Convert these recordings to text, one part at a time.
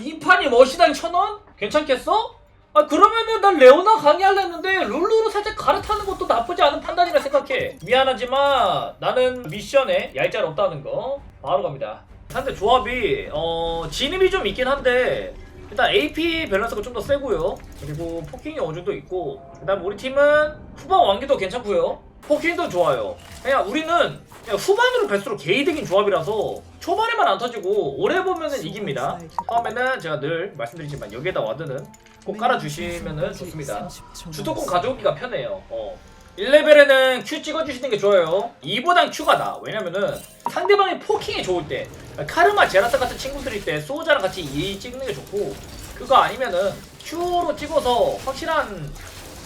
이 판이 머시당 천 원? 괜찮겠어? 아 그러면은 난 레오나 강의할려 했는데 룰루로 살짝 갈아타는 것도 나쁘지 않은 판단이라 생각해. 미안하지만 나는 미션에 얄짤 없다는 거. 바로 갑니다. 상대 조합이 어 진입이 좀 있긴 한데 일단 AP 밸런스가 좀 더 세고요. 그리고 포킹이 어느 정도 있고 그 다음 우리 팀은 후반 왕기도 괜찮고요 포킹도 좋아요 그냥 우리는 그냥 후반으로 갈수록 개이득인 조합이라서 초반에만 안 터지고 오래 보면은 이깁니다 처음에는 제가 늘 말씀드리지만 여기에다 와드는 꼭 깔아주시면은 좋습니다. 주도권 가져오기가 편해요. 어. 1레벨에는 Q 찍어주시는 게 좋아요. 2보단 Q가 나. 왜냐면은 상대방이 포킹이 좋을 때, 카르마, 제라스 같은 친구들일 때 소우자랑 같이 2 찍는 게 좋고, 그거 아니면은 Q로 찍어서 확실한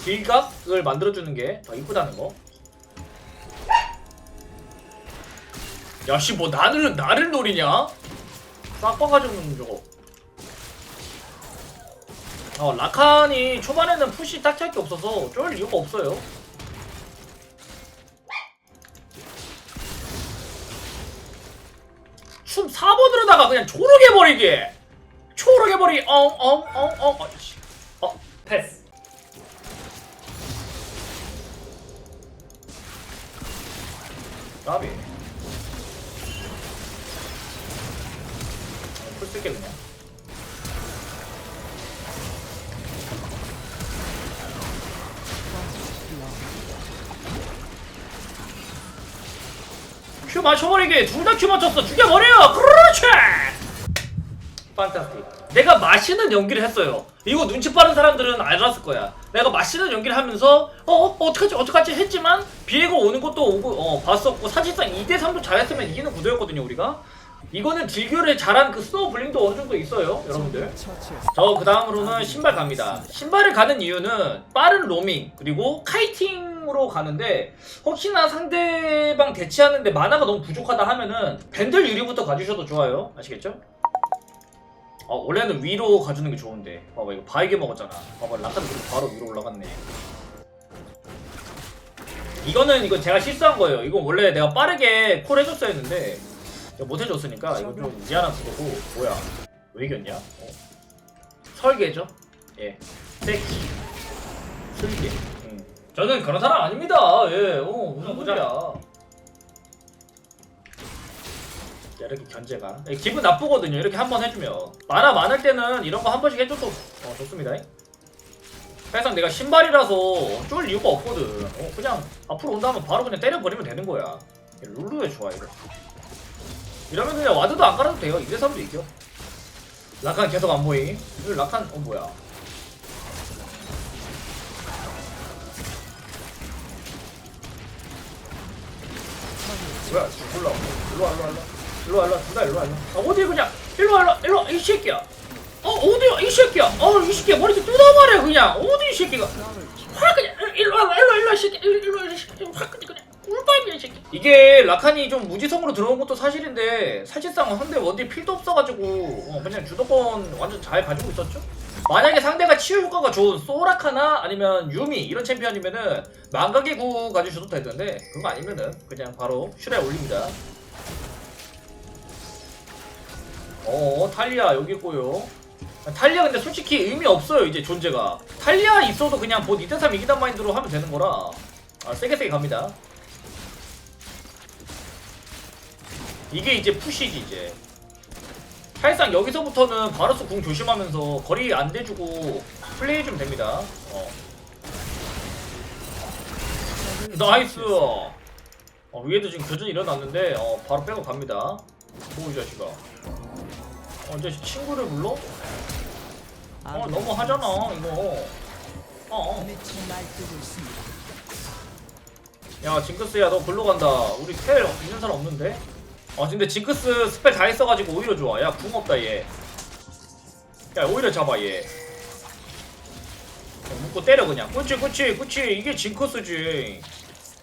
딜각을 만들어주는 게 더 이쁘다는 거. 야, 씨, 뭐 나를, 나를 노리냐? 싹 봐가지고 저거. 어, 라칸이 초반에는 푸시 딱히 할 게 없어서 쫄 이유가 없어요. 춤 4번으로다가 그냥 초록해버리게! 초록해버리, 엉, 엉, 엉, 엉, 어, 씨. 어, 패스. 까비. 그냥. 큐 맞춰버리게 둘 다 큐 맞췄어. 죽여버려 그렇지! 판타스틱. 내가 마시는 연기를 했어요. 이거 눈치 빠른 사람들은 알았을 거야. 내가 마시는 연기를 하면서 어, 어 어떡하지? 어떡하지? 했지만 비에고 오는 것도 오고 어 봤었고 사실상 2대3도 잘했으면 이기는 구도였거든요 우리가 이거는 딜교를 잘한 그 스노우 블링도 어느 정도 있어요 여러분들 저 그 다음으로는 신발 갑니다. 신발을 가는 이유는 빠른 로밍 그리고 카이팅으로 가는데 혹시나 상대방 대치하는데 만화가 너무 부족하다 하면은 밴들 유리부터 가주셔도 좋아요. 아시겠죠? 어, 원래는 위로 가주는 게 좋은데 봐봐 이거 바이게 먹었잖아. 봐봐 라칸 바로 위로 올라갔네. 이거는 이거 제가 실수한 거예요. 이거 원래 내가 빠르게 콜 해줬어야 했는데 내가 못 해줬으니까 이거 좀 미안한 거고 뭐야 왜 이겼냐? 어. 설계죠. 예. 섹시. 설계. 음. 저는 그런 사람 아닙니다. 예. 어, 무슨 소리야. 이렇게 견제가. 예, 기분 나쁘거든요. 이렇게 한 번 해주면. 만화 많을 때는 이런 거 한 번씩 해줘도 어, 좋습니다. 사실상 내가 신발이라서 쫄 이유가 없거든. 어, 그냥 앞으로 온다면 바로 그냥 때려버리면 되는 거야. 예, 룰루에 좋아, 이거. 이러면 그냥 와드도 안 깔아도 돼요. 2대3도 이겨. 라칸 계속 안 보임. 이거 라칸 어 뭐야? 뭐야? 몰라. 일로 와, 일로 와, 일로 와, 일로 와, 둘다 일로 와, 일로 와. 아, 어디 그냥 일로 와, 일로 와, 일로 와, 이 새끼야. 어 어디야, 이 새끼야. 어 이 새끼야 머리 좀 뜯어버려 그냥. 어디 이 새끼가? 확 그냥 일로 와, 일로 와, 일로 와, 이 새끼, 일로 일로 와, 이 새끼. 이게 라칸이 좀 무지성으로 들어온 것도 사실인데 사실상 상대 원딜 필도 없어가지고 어, 그냥 주도권 완전 잘 가지고 있었죠. 만약에 상대가 치유 효과가 좋은 소라카나 아니면 유미 이런 챔피언이면은 망각의 구 가지셔도 되는데 그거 아니면은 그냥 바로 슈레 올립니다. 어 탈리아 여기 있고요. 탈리아 근데 솔직히 의미 없어요 이제 존재가. 탈리아 있어도 그냥 보 2대3 이기단 마인드로 하면 되는 거라 아, 세게 세게 갑니다. 이게 이제 푸시지 이제. 사실상 여기서부터는 바로스 궁 조심하면서 거리 안 대주고 플레이 좀 됩니다. 어. 나이스. 어, 위에도 지금 교전이 일어났는데 어, 바로 빼고 갑니다. 뭐이 자식아. 어, 이제 친구를 불러? 어, 너무 하잖아 이거. 어. 어. 야 징크스야 너 글로 간다. 우리 텔 있는 사람 없는데? 아 근데 징크스 스펠 다 했어가지고 오히려 좋아. 야 궁 없다 얘. 야 오히려 잡아 얘. 어, 묶고 때려 그냥. 그치 그치 그치 이게 징크스지.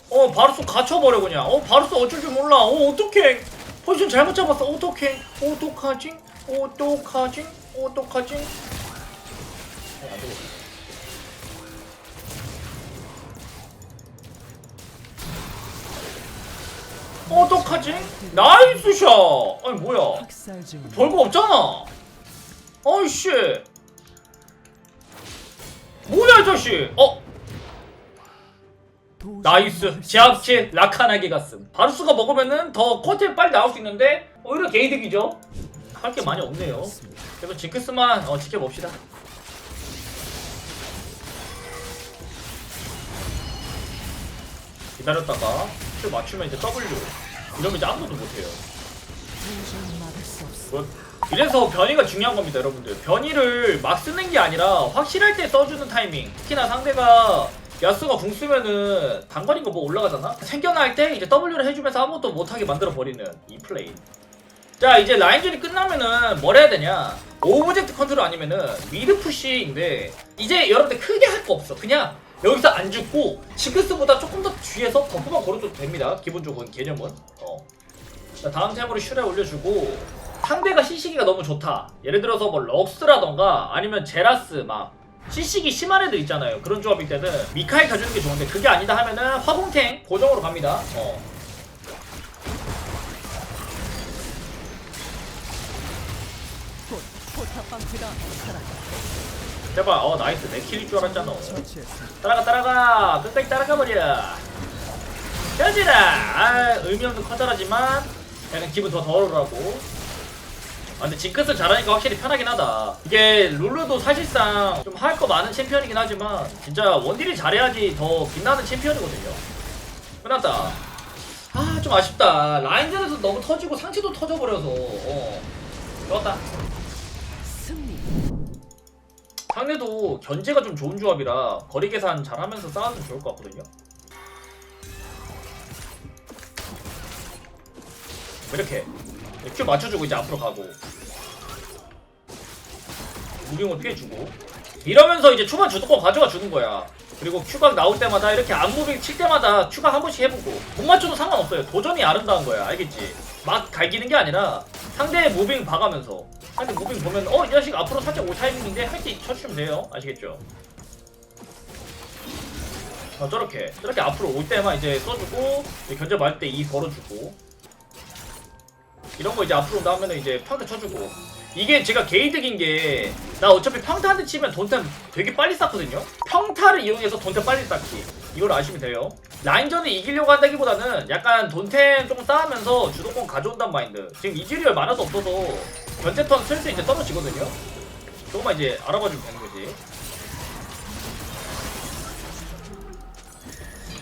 어 바루스 갇혀버려 그냥. 어 바루스 어쩔 줄 몰라. 어 어떡해. 포지션 잘못 잡았어. 어떡해. 어떡하지? 어떡하지? 어떡하지? 어, 안 되겠다. 어떡하지? 나이스 샷! 아니 뭐야? 별거 없잖아. 어이씨. 뭐야 이 자식? 어? 나이스. 제압치 라카나게 갔음. 바루스가 먹으면은 더 컨텐츠 빨리 나올 수 있는데 오히려 게이득이죠. 할 게 많이 없네요. 그래서 징크스만 어, 지켜봅시다 기다렸다가 킬 맞추면 이제 W. 이러면 이제 아무것도 못해요. 뭐, 이래서 변이가 중요한 겁니다 여러분들. 변이를 막 쓰는 게 아니라 확실할 때 써주는 타이밍. 특히나 상대가 야스가 궁 쓰면은 단거리인 거뭐 올라가잖아? 생겨날 때 이제 W를 해주면서 아무것도 못하게 만들어 버리는 이 플레이. 자 이제 라인전이 끝나면은 뭘 해야 되냐? 오브젝트 컨트롤 아니면은 미드 푸시인데 이제 여러분들 크게 할 거 없어. 그냥 여기서 안 죽고 징크스보다 조금 더 뒤에서 버프만 걸어줘도 됩니다. 기본적인 개념은. 어. 자, 다음 템으로 슈레 올려주고 상대가 CC기가 너무 좋다. 예를 들어서 뭐 럭스라던가 아니면 제라스 막 CC기 심한 애들 있잖아요. 그런 조합일 때는 미카엘 가주는 게 좋은데 그게 아니다 하면은 화공탱 고정으로 갑니다. 어. 제발 어 나이스. 내 킬일 줄 알았잖아. 따라가 따라가. 끝까지 따라가 버려. 펴지라 아 의미 없는 커다라지만 그냥 기분 더 덜으라고. 아 근데 징크스 잘하니까 확실히 편하긴 하다. 이게 룰루도 사실상 좀 할 거 많은 챔피언이긴 하지만 진짜 원딜이 잘해야지 더 빛나는 챔피언이거든요. 끝났다. 아 좀 아쉽다. 라인전에서 너무 터지고 상체도 터져버려서. 어. 좋았다 상대도 견제가 좀 좋은 조합이라 거리 계산 잘하면서 싸우면 좋을 것 같거든요. 이렇게 큐 맞춰주고 이제 앞으로 가고 무빙을 피해주고 이러면서 이제 초반 주도권 가져가 주는 거야. 그리고 큐가 나올 때마다 이렇게 안무빙 칠 때마다 큐가 한 번씩 해보고 못 맞춰도 상관없어요. 도전이 아름다운 거야. 알겠지? 막 갈기는 게 아니라 상대의 무빙 봐가면서 상대 무빙 보면 어 이 자식 앞으로 살짝 올 타이밍인데 할 때 쳐주시면 돼요. 아시겠죠? 어, 저렇게. 저렇게 앞으로 올 때만 이제 써주고 이제 견제 맞을 때 이 걸어주고. 이런 거 이제 앞으로 하면은 이제 평타 쳐주고. 이게 제가 게이득인 게 나 어차피 평타 한 대 치면 돈템 되게 빨리 쌓거든요? 평타를 이용해서 돈템 빨리 쌓기. 이걸 아시면 돼요. 라인전을 이기려고 한다기보다는 약간 돈템 조금 쌓으면서 주도권 가져온단 마인드. 지금 이즈리얼 많아서 없어서 견제 턴 슬슬 이제 떨어지거든요. 조금만 이제 알아봐주면 되는 거지.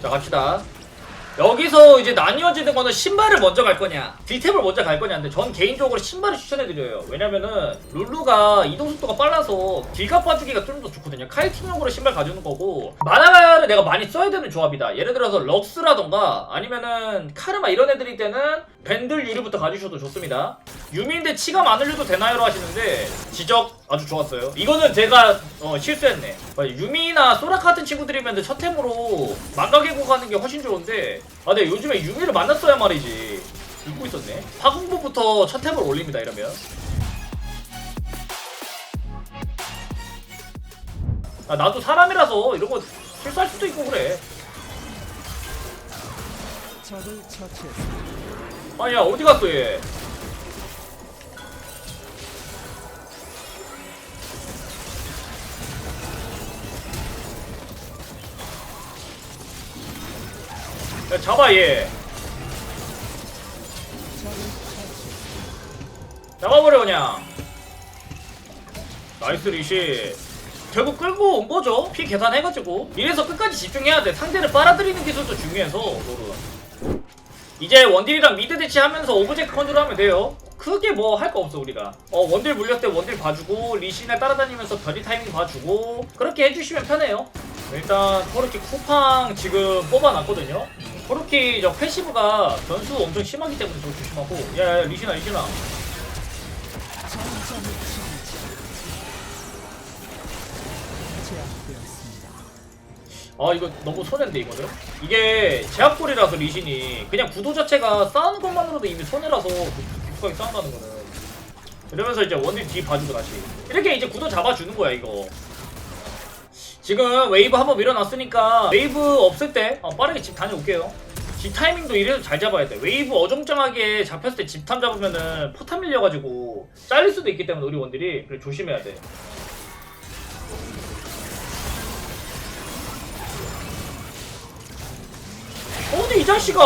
자 갑시다 여기서 이제 나뉘어지는 거는 신발을 먼저 갈 거냐 딜탭을 먼저 갈 거냐인데 전 개인적으로 신발을 추천해드려요. 왜냐면은 룰루가 이동 속도가 빨라서 딜값 봐주기가 좀 더 좋거든요. 카이팅용으로 신발 가져오는 거고 마나가를 내가 많이 써야 되는 조합이다. 예를 들어서 럭스라던가 아니면은 카르마 이런 애들일 때는 밴들 유리부터 가주셔도 좋습니다. 유미인데 치가 안 흘려도 되나요로 하시는데 지적 아주 좋았어요. 이거는 제가 어, 실수했네. 어, 유미나 소라 같은 친구들이면 첫 템으로 망가개고 가는 게 훨씬 좋은데 아 근데 요즘에 유미를 만났어야 말이지. 잊고 있었네. 파공부부터 첫 템을 올립니다 이러면. 아 나도 사람이라서 이런 거 실수할 수도 있고 그래. 아니야 어디 갔어 얘 야, 잡아 얘. 잡아버려 그냥. 나이스 리시. 결국 끌고 온 거죠. 피 계산해가지고. 이래서 끝까지 집중해야 돼. 상대를 빨아들이는 기술도 중요해서 롤은. 이제 원딜이랑 미드 대치하면서 오브젝트 컨트롤하면 돼요. 크게 뭐 할 거 없어 우리가. 어 원딜 물렸을 때 원딜 봐주고 리신에 따라다니면서 별이 타이밍 봐주고 그렇게 해주시면 편해요. 일단 코르키 쿠팡 지금 뽑아놨거든요 코르키 저 패시브가 변수 엄청 심하기 때문에 저 조심하고. 야야 리신아 리신아. 아 이거 너무 손해인데 이거는? 이게 제압골이라서 리신이 그냥 구도 자체가 싸우는 것만으로도 이미 손해라서 깊숙하게 싸운다는 거는. 이러면서 이제 원딜 뒤 봐주고 다시. 이렇게 이제 구도 잡아주는 거야 이거 지금 웨이브 한번 밀어놨으니까 웨이브 없을 때 어, 빠르게 집 다녀올게요 집 타이밍도 이래서 잘 잡아야 돼. 웨이브 어정쩡하게 잡혔을 때 집탐 잡으면은 포탑 밀려가지고 잘릴 수도 있기 때문에 우리 원딜이 그래 조심해야 돼. 어, 근데 이 자식아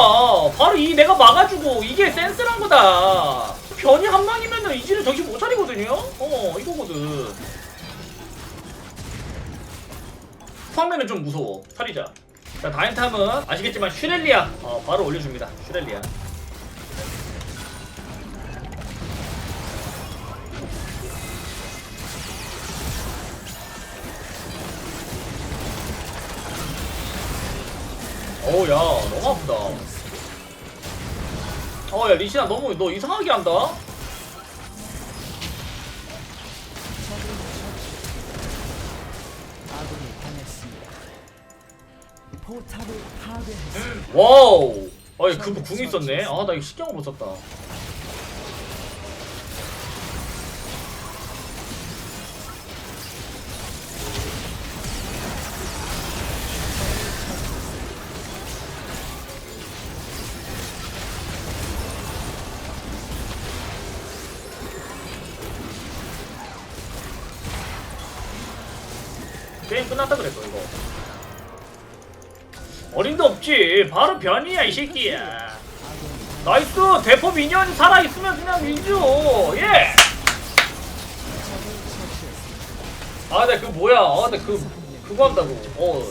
바로 이 내가 막아주고 이게 센스란 거다. 변이 한 방이면은 이지를 정신 못 차리거든요. 어 이거거든. 처음에는 좀 무서워. 차리자. 자 다음 탐은 아시겠지만 슈렐리아 어, 바로 올려줍니다. 슈렐리아. 어우 야 너무 아프다. 어야 리시나 너무 너 이상하게 한다. 와우. 아이 그거 궁 있었네. 아 나 이거 신경을 못 썼다. 게임 끝났다 그랬어 이거. 어림도 없지. 바로 변이야 이 새끼야. 나이스. 대포 미니언이 살아 있으면 그냥 밀죠. 예. 아, 근데 그 뭐야? 아, 근데 그 그거 한다고. 어.